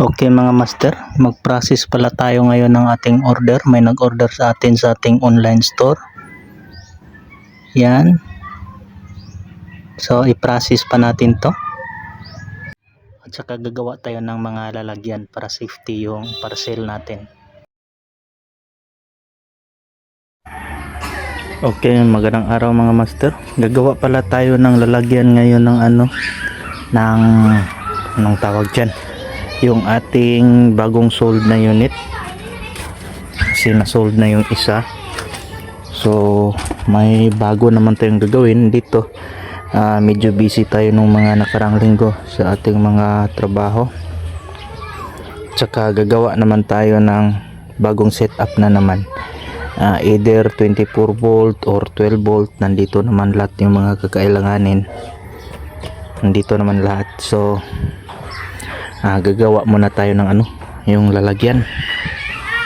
Okay mga master, mag-process pala tayo ngayon ng ating order. May nag-order sa atin sa ating online store. Yan. So, i-process pa natin to. At saka gagawa tayo ng mga lalagyan para safety yung parcel natin. Okay, magandang araw mga master. Gagawa pala tayo ng lalagyan ngayon ng ano, ng anong tawag dyan yung ating bagong sold na unit. Kasi na-sold na yung isa. So may bago naman tayong gagawin dito. Ah, medyo busy tayo nung mga nakarang linggo sa ating mga trabaho. Tsaka gagawa naman tayo ng bagong setup na naman. Ah, either 24 volt or 12 volt nandito naman lahat yung mga kakailanganin. Nandito naman lahat. So ah, gagawa muna tayo ng ano yung lalagyan.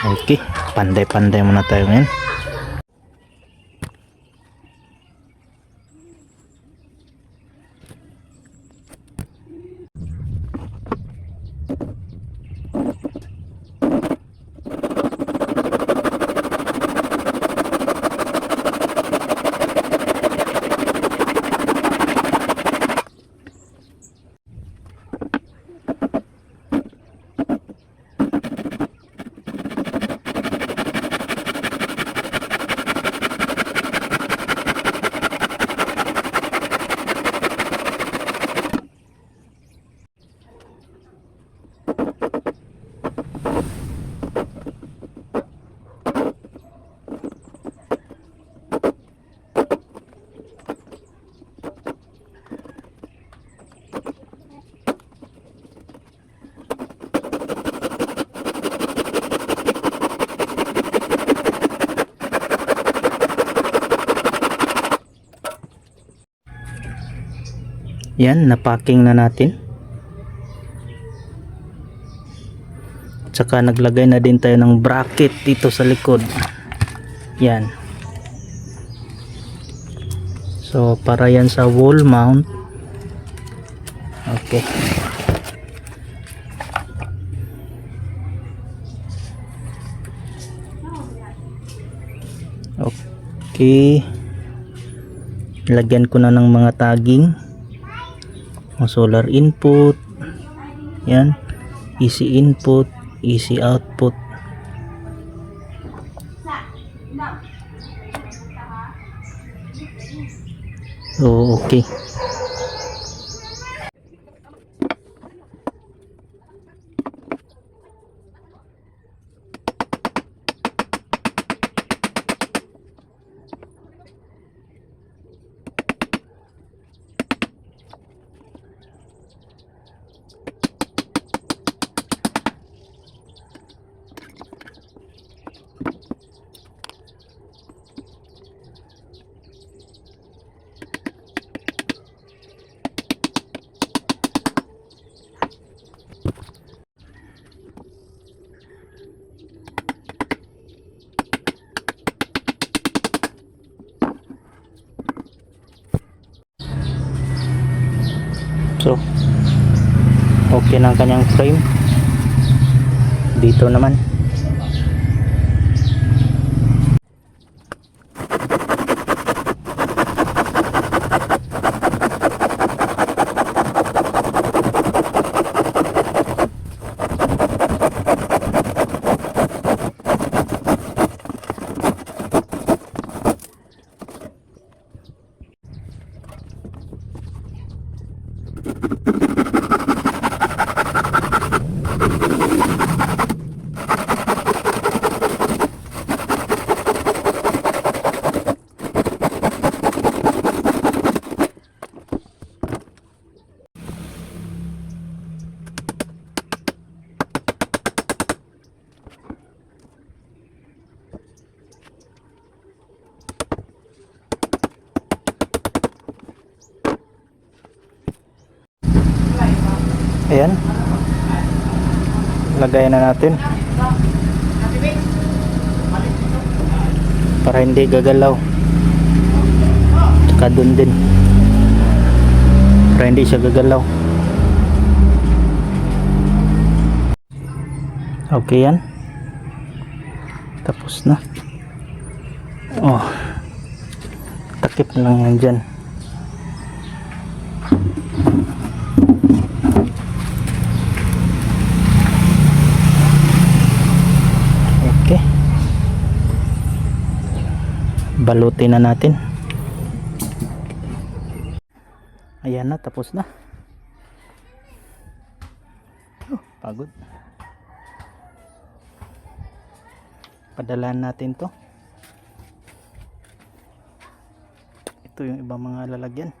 Okay panday panday muna tayo ngayon yan napacking na natin. Tsaka naglagay na din tayo ng bracket dito sa likod. Yan. So para yan sa wall mount. Okay. Okay. Lagyan ko na ng mga tagging mga solar input. Yan. Easy input easy output. So okay So, okay ang kanyang frame. Dito naman. Ayan. Lagay na natin. Para hindi gagalaw. Tsaka dun din. Para hindi siya gagalaw. Okay yan. Tapos na. Oh. Takip na lang yan dyan. Okay. Balutin na natin. Ayan na, tapos na. Oh, pagod. Padalan natin to. Ito yung ibang mga lalagyan.